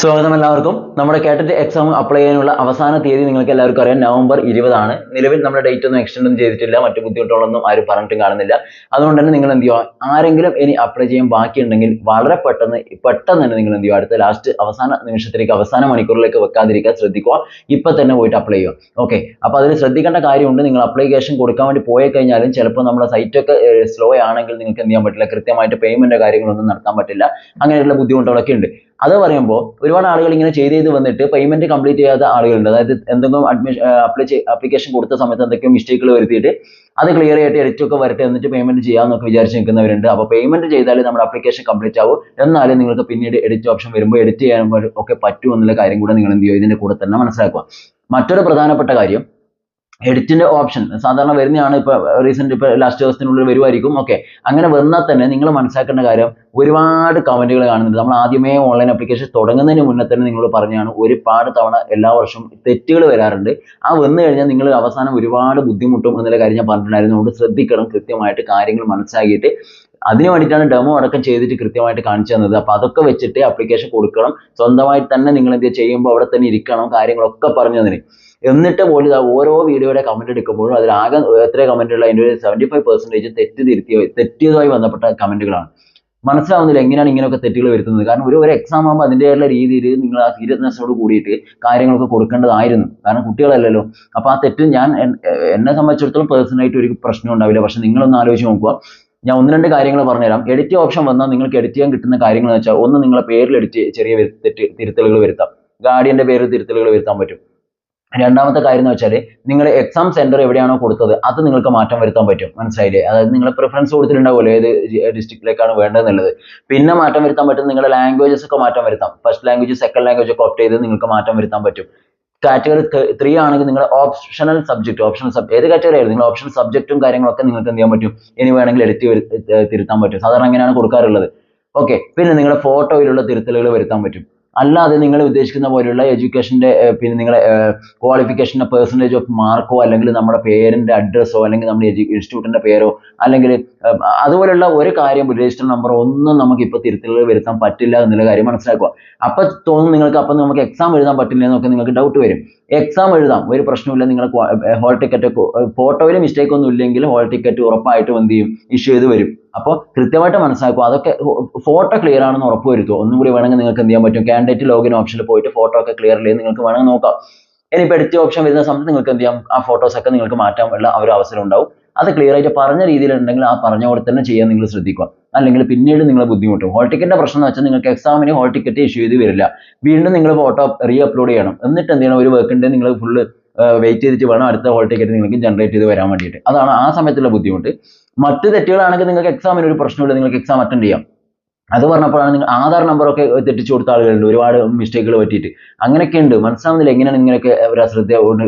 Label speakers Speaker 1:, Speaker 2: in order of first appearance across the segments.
Speaker 1: സ്വാഗതം എല്ലാവർക്കും. നമ്മുടെ കേട്ടറ്റ് എക്സാം അപ്ലൈ ചെയ്യാനുള്ള അവസാന തീയതി നിങ്ങൾക്ക് എല്ലാവർക്കും അറിയാം. നവംബർ ഇരുപതാണ്. നിലവിൽ നമ്മുടെ ഡേറ്റ് ഒന്നും എക്സ്റ്റെൻഡ് ഒന്നും ചെയ്തിട്ടില്ല. മറ്റു ബുദ്ധിമുട്ടുകളൊന്നും ആരും പറഞ്ഞിട്ടും കാണുന്നില്ല. അതുകൊണ്ട് തന്നെ നിങ്ങൾ എന്ത് ചെയ്യുക? ആരെങ്കിലും ഇനി അപ്ലൈ ചെയ്യാൻ ബാക്കിയുണ്ടെങ്കിൽ വളരെ പെട്ടെന്ന് പെട്ടെന്ന് തന്നെ നിങ്ങൾ എന്ത് ചെയ്യുക? അടുത്ത ലാസ്റ്റ് അവസാന നിമിഷത്തിലേക്ക് അവസാന മണിക്കൂറിലേക്ക് വെക്കാതിരിക്കാൻ ശ്രദ്ധിക്കുക. ഇപ്പൊ തന്നെ പോയിട്ട് അപ്ലൈ ചെയ്യുക. ഓക്കെ അപ്പൊ അതിൽ ശ്രദ്ധിക്കേണ്ട കാര്യമുണ്ട്. നിങ്ങൾ അപ്ലിക്കേഷൻ കൊടുക്കാൻ വേണ്ടി പോയി കഴിഞ്ഞാലും ചിലപ്പോൾ നമ്മുടെ സൈറ്റ് ഒക്കെ സ്ലോ ആണെങ്കിൽ നിങ്ങൾക്ക് എന്ത് ചെയ്യാൻ പറ്റില്ല? കൃത്യമായിട്ട് പേയ്മെന്റ് കാര്യങ്ങളൊന്നും നടത്താൻ പറ്റില്ല. അങ്ങനെയുള്ള ബുദ്ധിമുട്ടുകളൊക്കെ ഉണ്ട്. അത് പറയുമ്പോൾ ഒരുപാട് ആളുകൾ ഇങ്ങനെ ചെയ്ത് ചെയ്ത് വന്നിട്ട് പേയ്മെന്റ് കംപ്ലീറ്റ് ചെയ്യാത്ത ആളുകളുണ്ട്. അതായത് എന്തെങ്കിലും അഡ്മിഷൻ അപ്ലൈ അപ്ലിക്കേഷൻ കൊടുത്ത സമയത്ത് എന്തൊക്കെയോ മിസ്റ്റേക്കുകൾ വരുത്തിയിട്ട് അത് ക്ലിയർ ആയിട്ട് എഡിറ്റ് ഒക്കെ വരട്ടെ എന്നിട്ട് പേയ്മെന്റ് ചെയ്യാമെന്നൊക്കെ വിചാരിച്ച് നിൽക്കുന്നവരുണ്ട്. അപ്പോൾ പേയ്മെന്റ് ചെയ്താലേ നമ്മുടെ അപ്ലിക്കേഷൻ കംപ്ലീറ്റ് ആവും. എന്നാലും നിങ്ങൾക്ക് പിന്നീട് എഡിറ്റ് ഓപ്ഷൻ വരുമ്പോൾ എഡിറ്റ് ചെയ്യാൻ ഒക്കെ പറ്റും എന്നുള്ള കാര്യം കൂടെ നിങ്ങൾ എന്ത് കൂടെ തന്നെ മനസ്സിലാക്കുക. മറ്റൊരു പ്രധാനപ്പെട്ട കാര്യം എഡിറ്റിന്റെ ഓപ്ഷൻ സാധാരണ വരുന്നതാണ് ഇപ്പൊ റീസെന്റ് ഇപ്പൊ ലാസ്റ്റ് ദിവസത്തിനുള്ളിൽ വരുമായിരിക്കും ഓക്കെ അങ്ങനെ വന്നാൽ തന്നെ നിങ്ങൾ മനസ്സിലാക്കേണ്ട കാര്യം ഒരുപാട് കമന്റുകൾ കാണുന്നുണ്ട്. നമ്മൾ ആദ്യമേ ഓൺലൈൻ ആപ്ലിക്കേഷൻ തുടങ്ങുന്നതിന് മുന്നേ തന്നെ നിങ്ങളോട് പറഞ്ഞാണ് ഒരുപാട് തവണ എല്ലാ വർഷവും തെറ്റുകൾ വരാറുണ്ട്. ആ വന്നു കഴിഞ്ഞാൽ നിങ്ങൾ അവസാനം ഒരുപാട് ബുദ്ധിമുട്ടും എന്നുള്ള കാര്യം ഞാൻ പറഞ്ഞിട്ടുണ്ടായിരുന്നു. അതുകൊണ്ട് ശ്രദ്ധിക്കണം കൃത്യമായിട്ട് കാര്യങ്ങൾ മനസ്സിലാക്കിയിട്ട് അതിന് വേണ്ടിയിട്ടാണ് ഡെമോ അടക്കം ചെയ്തിട്ട് കൃത്യമായിട്ട് കാണിച്ചു തന്നത്. അപ്പോൾ അതൊക്കെ വെച്ചിട്ട് അപ്ലിക്കേഷൻ കൊടുക്കണം. സ്വന്തമായിട്ട് തന്നെ നിങ്ങൾ എന്ത് ചെയ്യുമ്പോൾ അവിടെ തന്നെ ഇരിക്കണം കാര്യങ്ങളൊക്കെ പറഞ്ഞു തന്നിന്. എന്നിട്ട് പോലും ഓരോ വീഡിയോയുടെ കമന്റ് എടുക്കുമ്പോഴും ആകെ എത്ര കമന്റ് ഉള്ള അതിന്റെ ഒരു സെവന്റി ഫൈവ് പെർസെന്റേജ് തെറ്റ് തിരുത്തിയോ തെറ്റിയതുമായി ബന്ധപ്പെട്ട കമന്റുകളാണ് മനസ്സിലാവുന്നില്ല എങ്ങനെയാണ് ഇങ്ങനെയൊക്കെ തെറ്റുകൾ വരുത്തുന്നത്. കാരണം ഒരു ഒരു എക്സാം ആകുമ്പോൾ അതിന്റെതായുള്ള രീതിയിൽ നിങ്ങൾ ആ സീരിയസ്നെസ്സോട് കൂടിയിട്ട് കാര്യങ്ങളൊക്കെ കൊടുക്കേണ്ടതായിരുന്നു. കാരണം കുട്ടികളല്ലല്ലോ. അപ്പോൾ ആ തെറ്റ് ഞാൻ എന്നെ സംബന്ധിച്ചിടത്തോളം പേഴ്സണലായിട്ട് ഒരു പ്രശ്നം ഉണ്ടാവില്ല. പക്ഷെ നിങ്ങളൊന്ന് ആലോചിച്ച് നോക്കുക. ഞാൻ ഒന്ന് രണ്ട് കാര്യങ്ങൾ പറഞ്ഞുതരാം. എഡിറ്റ് ഓപ്ഷൻ വന്നാൽ നിങ്ങൾക്ക് എഡിറ്റ് ചെയ്യാൻ കിട്ടുന്ന കാര്യങ്ങൾ എന്ന് വെച്ചാൽ ഒന്ന് നിങ്ങളെ പേരിൽ എഡിറ്റ് ചെറിയ തിരുത്തലുകൾ വരുത്താം. ഗാർഡിയന്റെ പേരിൽ തിരുത്തലുകൾ വരുത്താൻ പറ്റും. രണ്ടാമത്തെ കാര്യം എന്ന് വെച്ചാൽ നിങ്ങൾ എക്സാം സെന്റർ എവിടെയാണോ കൊടുത്തത് അത് നിങ്ങൾക്ക് മാറ്റം വരുത്താൻ പറ്റും. മനസ്സിലായില്ലേ? അതായത് നിങ്ങൾ പ്രിഫറൻസ് കൊടുത്തിട്ടുണ്ടാവുമല്ലോ ഏത് ഡിസ്ട്രിക്റ്റിലേക്കാണ് വേണ്ടതെന്നുള്ളത്. പിന്നെ മാറ്റം വരുത്താൻ പറ്റും നിങ്ങളുടെ ലാംഗ്വേജസ് ഒക്കെ മാറ്റം വരുത്താം. ഫസ്റ്റ് ലാംഗ്വേജ് സെക്കൻഡ് ലാംഗ്വേജ് ഒക്കെ ഓപ്റ്റ് ചെയ്ത് നിങ്ങൾക്ക് മാറ്റം വരുത്താൻ പറ്റും. കാറ്റഗറി ത്രീ ആണെങ്കിൽ നിങ്ങൾ ഓപ്ഷണൽ സബ്ജക്റ്റ് ഓപ്ഷണൽ സബ് ഏത് കാറ്റഗറി ആയിരുന്നു നിങ്ങൾ ഓപ്ഷണൽ സബ്ജക്റ്റും കാര്യങ്ങളൊക്കെ നിങ്ങൾക്ക് എന്ത് ചെയ്യാൻ പറ്റും. ഇനി വേണമെങ്കിൽ എഡിറ്റ് തിരുത്താൻ പറ്റും. സാധാരണ അങ്ങനെയാണ് കൊടുക്കാറുള്ളത്. ഓക്കെ പിന്നെ നിങ്ങളുടെ ഫോട്ടോയിലുള്ള തിരുത്തലുകൾ വരുത്താൻ പറ്റും. അല്ലാതെ നിങ്ങൾ ഉദ്ദേശിക്കുന്ന പോലെയുള്ള എഡ്യൂക്കേഷന്റെ പിന്നെ നിങ്ങളെ ക്വാളിഫിക്കേഷന്റെ പെർസെന്റേജ് ഓഫ് മാർക്കോ അല്ലെങ്കിൽ നമ്മുടെ പേരിന്റെ അഡ്രസ്സോ അല്ലെങ്കിൽ നമ്മുടെ ഇൻസ്റ്റിറ്റ്യൂട്ടിന്റെ പേരോ അല്ലെങ്കിൽ അതുപോലെയുള്ള ഒരു കാര്യം രജിസ്റ്റർ നമ്പർ ഒന്നും നമുക്ക് ഇപ്പോൾ തിരുത്തലുകൾ വരുത്താൻ പറ്റില്ല എന്നുള്ള കാര്യം മനസ്സിലാക്കുക. അപ്പം തോന്നും നിങ്ങൾക്ക് അപ്പം നമുക്ക് എക്സാം എഴുതാൻ പറ്റില്ല എന്നൊക്കെ നിങ്ങൾക്ക് ഡൗട്ട് വരും. എക്സാം എഴുതാം ഒരു പ്രശ്നമില്ല നിങ്ങൾ ഹോൾ ടിക്കറ്റ് ഫോട്ടോയിൽ മിസ്റ്റേക്ക് ഒന്നും ഇല്ലെങ്കിൽ ഹോൾ ടിക്കറ്റ് ഉറപ്പായിട്ടും എന്ത് ചെയ്യും? ഇഷ്യൂ ചെയ്ത് വരും. അപ്പോൾ കൃത്യമായിട്ട് മനസ്സിലാക്കുക. അതൊക്കെ ഫോട്ടോ ക്ലിയർ ആണെന്ന് ഉറപ്പ് വരുത്തുക. ഒന്നും കൂടി വേണമെങ്കിൽ നിങ്ങൾക്ക് എന്ത് ചെയ്യാൻ പറ്റും? കാൻഡിഡേറ്റ് ലോഗിൻ ഓപ്ഷനിൽ പോയിട്ട് ഫോട്ടോ ഒക്കെ ക്ലിയർ ചെയ്ത് നിങ്ങൾക്ക് വേണമെങ്കിൽ നോക്കാം. ഇനി എഡിറ്റ് ഓപ്ഷൻ വരുന്ന സമയത്ത് നിങ്ങൾക്ക് എന്ത് ചെയ്യാം? ആ ഫോട്ടോസ് ഒക്കെ നിങ്ങൾക്ക് മാറ്റാനുള്ള ഒരു അവസരം ഉണ്ടാവും. അത് ക്ലിയർ ആയിട്ട് പറഞ്ഞ രീതിയിലുണ്ടെങ്കിൽ ആ പറഞ്ഞ പോലെ തന്നെ ചെയ്യാൻ നിങ്ങൾ ശ്രദ്ധിക്കുക. അല്ലെങ്കിൽ പിന്നീട് നിങ്ങൾ ബുദ്ധിമുട്ടും. ഹോൾ ടിക്കറ്റിന്റെ പ്രശ്നം എന്ന് വെച്ചാൽ നിങ്ങൾക്ക് എക്സാമിന് ഹോൾ ടിക്കറ്റ് ഇഷ്യൂ ചെയ്ത് വരില്ല. വീണ്ടും നിങ്ങൾ ഫോട്ടോ റീ അപ്ലോഡ് ചെയ്യണം. എന്നിട്ട് എന്ത് ചെയ്യണം? ഒരു വർക്ക് ഉണ്ട്. നിങ്ങൾ ഫുള്ള് വെയിറ്റ് ചെയ്തിട്ട് വേണം അടുത്ത ഹോൾ ടിക്കറ്റ് നിങ്ങൾക്ക് ജനറേറ്റ് ചെയ്ത് വരാൻ വേണ്ടിയിട്ട്. അതാണ് ആ സമയത്തുള്ള ബുദ്ധിമുട്ട്. മറ്റ് തെറ്റുകളാണെങ്കിൽ നിങ്ങൾക്ക് എക്സാമിന് ഒരു പ്രശ്നമില്ല നിങ്ങൾക്ക് എക്സാം അറ്റൻഡ് ചെയ്യാം. അത് പറഞ്ഞപ്പോഴാണ് നിങ്ങൾ ആധാർ നമ്പറൊക്കെ തെറ്റിച്ചു കൊടുത്ത ആളുകളുണ്ട് ഒരുപാട് മിസ്റ്റേക്കുകൾ പറ്റിയിട്ട്. അങ്ങനെയൊക്കെ ഉണ്ട്. മനസ്സിലാവുന്നില്ല എങ്ങനെയാണ് ഇങ്ങനെയൊക്കെ ഒരു അശ്രദ്ധ കൊണ്ട്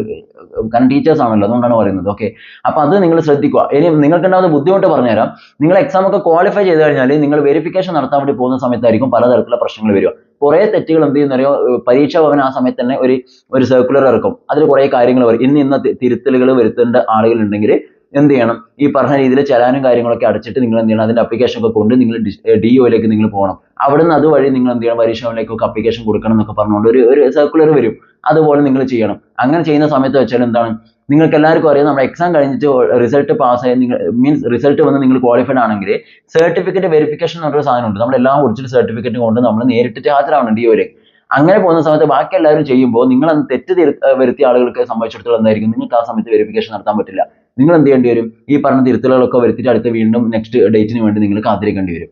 Speaker 1: കാരണം ടീച്ചേഴ്സ് ആണല്ലോ അതുകൊണ്ടാണ് പറയുന്നത്. ഓക്കെ അപ്പൊ അത് നിങ്ങൾ ശ്രദ്ധിക്കുക. ഇനി നിങ്ങൾക്ക് ഉണ്ടാകുന്ന ബുദ്ധിമുട്ട് പറഞ്ഞുതരാം. നിങ്ങൾ എക്സാം ഒക്കെ ക്വാളിഫൈ ചെയ്ത് കഴിഞ്ഞാൽ നിങ്ങൾ വെരിഫിക്കേഷൻ നടത്താൻ വേണ്ടി പോകുന്ന സമയത്തായിരിക്കും പലതരത്തിലുള്ള പ്രശ്നങ്ങൾ വരിക. കുറേ തെറ്റുകൾ എന്ത് ചെയ്യുന്നറിയോ? പരീക്ഷാ ഭവൻ ആ സമയത്ത് തന്നെ ഒരു ഒരു സർക്കുലർ ഇറക്കും. അതിൽ കുറേ കാര്യങ്ങൾ പറയും ഇന്ന് ഇന്ന തിരുത്തലുകൾ വരുത്തേണ്ട ആളുകളുണ്ടെങ്കിൽ എന്ത് ചെയ്യണം? ഈ പറഞ്ഞ രീതിയിൽ ചലാനും കാര്യങ്ങളൊക്കെ അടച്ചിട്ട് നിങ്ങൾ എന്ത് ചെയ്യണം? അതിന്റെ അപ്ലിക്കേഷൻ ഒക്കെ കൊണ്ട് നിങ്ങൾ ഡി ഒയിലേക്ക് നിങ്ങൾ പോകണം. അവിടുന്ന് അതുവഴി നിങ്ങൾ എന്ത് ചെയ്യണം? ഭവനിലേക്കൊക്കെ അപ്ലിക്കേഷൻ കൊടുക്കണം എന്നൊക്കെ പറഞ്ഞുകൊണ്ട് ഒരു ഒരു സർക്കുലർ വരും. അതുപോലെ നിങ്ങൾ ചെയ്യണം. അങ്ങനെ ചെയ്യുന്ന സമയത്ത് വെച്ചാൽ എന്താണ്? നിങ്ങൾക്ക് എല്ലാവർക്കും അറിയാം നമ്മുടെ എക്സാം കഴിഞ്ഞിട്ട് റിസൾട്ട് പാസ്സായി നിങ്ങൾ മീൻസ് റിസൾട്ട് വന്ന് നിങ്ങൾ ക്വാളിഫൈഡ് ആണെങ്കിൽ സർട്ടിഫിക്കറ്റ് വെരിഫിക്കേഷൻ എന്നൊരു സാധനമുണ്ട്. നമ്മൾ എല്ലാ ഒറിജിനൽ സർട്ടിഫിക്കറ്റ് കൊണ്ട് നമ്മൾ നേരിട്ട് ഹാജരാവണം ഡി ഒയിലേക്ക് അങ്ങനെ പോകുന്ന സമയത്ത് ബാക്കി എല്ലാവരും ചെയ്യുമ്പോൾ നിങ്ങൾ അന്ന് തെറ്റ് വരുത്തിയ ആളുകൾക്ക് സംഭവിച്ചിടത്തോളം എന്തായിരിക്കും? നിങ്ങൾക്ക് ആ സമയത്ത് വെരിഫിക്കേഷൻ നടത്താൻ പറ്റില്ല. നിങ്ങൾ എന്ത് ചെയ്യേണ്ടി വരും? ഈ പറഞ്ഞ തിരുത്തലുകളൊക്കെ വരുത്തിയിട്ട് അടുത്ത വീണ്ടും നെക്സ്റ്റ് ഡേറ്റിന് വേണ്ടി നിങ്ങൾ കാത്തിരിക്കേണ്ടി വരും.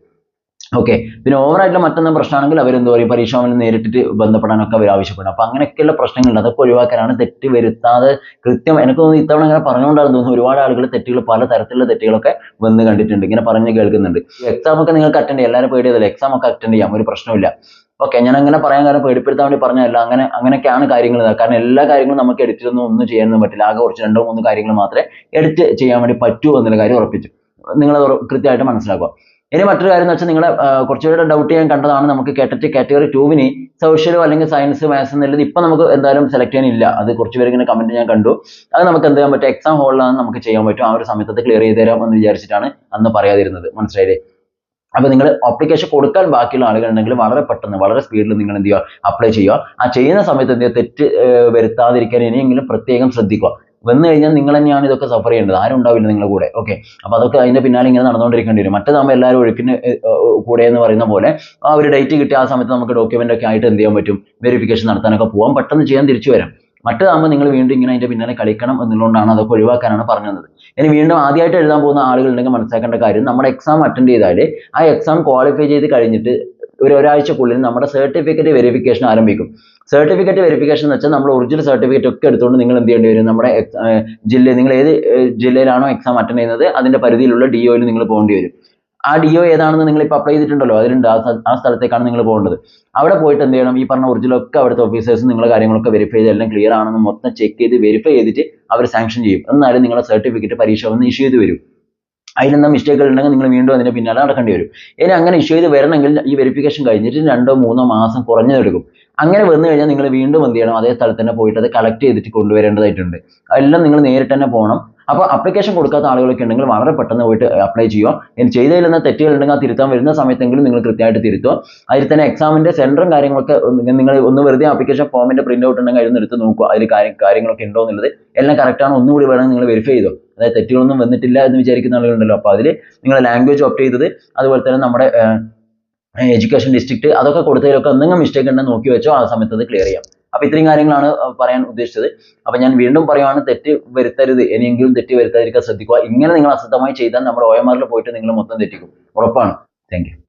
Speaker 1: ഓക്കെ പിന്നെ ഓവറായിട്ടുള്ള മറ്റൊന്നും പ്രശ്നമാണെങ്കിൽ അവരെന്ത് പറയും? പരീക്ഷാവിൽ നേരിട്ടിട്ട് ബന്ധപ്പെടാനൊക്കെ അവർ ആവശ്യപ്പെടും. അപ്പൊ അങ്ങനെയൊക്കെയുള്ള പ്രശ്നങ്ങളുണ്ട്. അതൊക്കെ ഒഴിവാക്കാനാണ് തെറ്റ് വരുത്താതെ കൃത്യം എനിക്ക് തോന്നുന്നു ഇത്തവണ ഇങ്ങനെ പറഞ്ഞുകൊണ്ടാണ് തോന്നുന്നു ഒരുപാട് ആളുകൾ തെറ്റുകൾ പല തരത്തിലുള്ള തെറ്റുകളൊക്കെ വന്ന് കണ്ടിട്ടുണ്ട്. ഇങ്ങനെ പറഞ്ഞ് കേൾക്കുന്നുണ്ട്. എക്സാം ഒക്കെ നിങ്ങൾക്ക് അറ്റൻഡ് ചെയ്യാം. എല്ലാവരും പേടിയതല്ല എക്സാം ഒക്കെ അറ്റൻഡ് ചെയ്യാം. ഒരു പ്രശ്നമില്ല ഓക്കെ ഞാൻ അങ്ങനെ പറയാൻ കാരണം പേടിപ്പെടുത്താൻ വേണ്ടി പറഞ്ഞതല്ല. അങ്ങനെ അങ്ങനെയൊക്കെയാണ് കാര്യങ്ങൾ. കാരണം എല്ലാ കാര്യങ്ങളും നമുക്ക് എഡിറ്റ് ഒന്നും ചെയ്യാനൊന്നും പറ്റില്ല. ആകെ കുറച്ച് രണ്ടോ മൂന്നോ കാര്യങ്ങൾ മാത്രമേ എഡിറ്റ് ചെയ്യാൻ വേണ്ടി പറ്റൂ എന്നുള്ള കാര്യം ഉറപ്പിച്ചു. നിങ്ങൾ കൃത്യമായിട്ട് മനസ്സിലാക്കുക. ഇനി മറ്റൊരു കാര്യം എന്ന് വെച്ചാൽ നിങ്ങളെ കുറച്ചുകൂടെ ഡൗട്ട് ചെയ്യാൻ കണ്ടതാണ് നമുക്ക് കേട്ടിട്ട് കാറ്റഗറി ടൂവിന് സോഷ്യലോ അല്ലെങ്കിൽ സയൻസ് മാത്സ് എന്നുള്ളത് ഇപ്പൊ നമുക്ക് എന്തായാലും സെലക്ട് ചെയ്യാനില്ല. അത് കുറച്ച് പേര് ഇങ്ങനെ കമന്റ് ഞാൻ കണ്ടു. അത് നമുക്ക് എന്ത് ചെയ്യാൻ പറ്റും? എക്സാം ഹോളിലാണ് നമുക്ക് ചെയ്യാൻ പറ്റും. ആ ഒരു സമയത്ത് ക്ലിയർ ചെയ്ത് തരാം എന്ന് വിചാരിച്ചിട്ടാണ് അന്ന് പറയാതിരുന്നത്. മനസ്സിലായില്ലേ? അപ്പോൾ നിങ്ങൾ അപ്ലിക്കേഷൻ കൊടുക്കാൻ ബാക്കിയുള്ള ആളുകളുണ്ടെങ്കിൽ വളരെ പെട്ടെന്ന് വളരെ സ്പീഡിൽ നിങ്ങൾ എന്ത് ചെയ്യുക? അപ്ലൈ ചെയ്യുക. ആ ചെയ്യുന്ന സമയത്ത് എന്ത് തെറ്റ് വരുത്താതിരിക്കാൻ ഇനിയെങ്കിലും പ്രത്യേകം ശ്രദ്ധിക്കുക. വന്നു കഴിഞ്ഞാൽ നിങ്ങൾ തന്നെയാണ് ഇതൊക്കെ സഫർ ചെയ്യേണ്ടത്. ആരും ഉണ്ടാവില്ല നിങ്ങളുടെ കൂടെ. ഓക്കെ അപ്പോൾ അതൊക്കെ അതിന്റെ പിന്നാലെ ഇങ്ങനെ നടന്നുകൊണ്ടിരിക്കേണ്ടി വരും. മറ്റേതാകുമ്പോൾ എല്ലാവരും ഒഴുക്കിന് കൂടെ എന്ന് പറയുന്ന പോലെ ആ ഒരു ഡേറ്റ് കിട്ടിയ ആ സമയത്ത് നമുക്ക് ഡോക്യുമെന്റ് ഒക്കെ ആയിട്ട് എന്ത് ചെയ്യാൻ പറ്റും? വെരിഫിക്കേഷൻ നടത്താനൊക്കെ പോകാം പെട്ടെന്ന് ചെയ്യാൻ തിരിച്ചു വരാം. മറ്റേതാകുമ്പോൾ നിങ്ങൾ വീണ്ടും ഇങ്ങനെ അതിന്റെ പിന്നാലെ കളിക്കണം എന്നുള്ളതുകൊണ്ടാണ് അതൊക്കെ ഒഴിവാക്കാനാണ് പറഞ്ഞത്. ഇനി വീണ്ടും ആദ്യമായിട്ട് എഴുതാൻ പോകുന്ന ആളുകളുണ്ടെങ്കിൽ മനസ്സിലാക്കേണ്ട കാര്യം നമ്മുടെ എക്സാം അറ്റൻഡ് ചെയ്താൽ ആ എക്സാം ക്വാളിഫൈ ചെയ്ത് കഴിഞ്ഞിട്ട് ഒരു ഒരാഴ്ചക്കുള്ളിൽ നമ്മുടെ സർട്ടിഫിക്കറ്റ് വെരിഫിക്കേഷൻ ആരംഭിക്കും. സർട്ടിഫിക്കറ്റ് വെരിഫിക്കേഷൻ എന്ന് വെച്ചാൽ നമ്മൾ ഒറിജിനൽ സർട്ടിഫിക്കറ്റ് ഒക്കെ എടുത്തുകൊണ്ട് നിങ്ങൾ എന്ത് ചെയ്യേണ്ടി വരും? നമ്മുടെ ജില്ല നിങ്ങൾ ഏത് ജില്ലയിലാണോ എക്സാം അറ്റൻഡ് ചെയ്യുന്നത്? അതിന്റെ പരിധിയിലുള്ള ഡി ഒയിൽ നിങ്ങൾ പോകേണ്ടി വരും. ആ ഡി ഒ ഏതാണെന്ന് നിങ്ങൾ ഇപ്പോൾ അപ്ലൈ ചെയ്തിട്ടുണ്ടല്ലോ അതിലുണ്ട്. ആ ആ സ്ഥലത്തേക്കാണ് നിങ്ങൾ പോകേണ്ടത്. അവിടെ പോയിട്ട് എന്ത് ചെയ്യണം? ഈ പറഞ്ഞ ഒറിജിനൽ ഒക്കെ അവിടുത്തെ ഓഫീസേഴ്സ് നിങ്ങളെ കാര്യങ്ങളൊക്കെ വെരിഫൈ ചെയ്ത് എല്ലാം ക്ലിയർ ആണെന്ന് മൊത്തം ചെക്ക് ചെയ്ത് വെരിഫൈ ചെയ്തിട്ട് അവർ സാങ്ഷൻ ചെയ്യും. എന്നാലും നിങ്ങളെ സർട്ടിഫിക്കറ്റ് പരീക്ഷ വന്ന് ഇഷ്യൂ ചെയ്ത് വരും. അതിലെന്താ മിസ്റ്റേക്കുകൾ ഉണ്ടെങ്കിൽ നിങ്ങൾ വീണ്ടും അതിന്റെ പിന്നാലെ നടക്കേണ്ടി വരും. ഇനി അങ്ങനെ ഇഷ്യൂ ചെയ്ത് വരണമെങ്കിൽ ഈ വെരിഫിക്കേഷൻ കഴിഞ്ഞിട്ട് രണ്ടോ മൂന്നോ മാസം കുറഞ്ഞതെടുക്കും. അങ്ങനെ വന്നു കഴിഞ്ഞാൽ നിങ്ങൾ വീണ്ടും എന്ത് ചെയ്യണം? അതേ സ്ഥലത്ത് തന്നെ പോയിട്ട് അത് കളക്ട് ചെയ്തിട്ട് കൊണ്ടുവരേണ്ടതായിട്ടുണ്ട്. അതെല്ലാം നിങ്ങൾ നേരിട്ട് തന്നെ പോകണം. അപ്പോൾ അപ്ലിക്കേഷൻ കൊടുക്കാത്ത ആളുകളൊക്കെ ഉണ്ടെങ്കിൽ വളരെ പെട്ടെന്ന് പോയിട്ട് അപ്ലൈ ചെയ്യുക. ഇനി ചെയ്തതിൽ നിന്ന് തെറ്റുകൾ ഉണ്ടെങ്കിൽ ആ തിരുത്താൻ വരുന്ന സമയത്തെങ്കിലും നിങ്ങൾ കൃത്യമായിട്ട് തിരുത്തുക. അതിൽ തന്നെ എക്സാമിന്റെ സെന്ററും കാര്യങ്ങളൊക്കെ നിങ്ങൾ ഒന്ന് വെറുതെ അപ്ലിക്കേഷൻ ഫോമിന്റെ പ്രിന്റ് ഔട്ട് ഉണ്ടെങ്കിൽ അതിൽ എടുത്ത് നോക്കുക. അതിൽ കാര്യം കാര്യങ്ങളൊക്കെ ഉണ്ടോ എന്നുള്ളത്. എല്ലാം കറക്റ്റാണ് ഒന്നുകൂടി വേണമെങ്കിൽ നിങ്ങൾ വെരിഫൈ ചെയ്തോ. അതായത് തെറ്റുകളൊന്നും വന്നിട്ടില്ല എന്ന് വിചാരിക്കുന്ന ആളുകളുണ്ടല്ലോ. അപ്പോൾ അതിൽ നിങ്ങൾ ലാംഗ്വേജ് ഓപ്റ്റ് ചെയ്തത്. അതുപോലെ തന്നെ നമ്മുടെ എഡ്യൂക്കേഷൻ ഡിസ്ട്രിക്ട് അതൊക്കെ കൊടുത്തതിലൊക്കെ എന്തെങ്കിലും മിസ്റ്റേക്ക് ഉണ്ടെന്ന് നോക്കി വെച്ചോ. ആ സമയത്ത് അത് ക്ലിയർ ചെയ്യാം. അപ്പൊ ഇത്രയും കാര്യങ്ങളാണ് പറയാൻ ഉദ്ദേശിച്ചത്. അപ്പൊ ഞാൻ വീണ്ടും പറയുവാണ് തെറ്റ് വരുത്തരുത്. ഇനിയെങ്കിലും തെറ്റ് വരുത്താതിരിക്കാൻ ശ്രദ്ധിക്കുക. ഇങ്ങനെ നിങ്ങൾ അശ്രദ്ധമായി ചെയ്താൽ നമ്മുടെ OMR ആറിൽ പോയിട്ട് നിങ്ങൾ മൊത്തം തെറ്റിക്കും. ഉറപ്പാണ്. താങ്ക്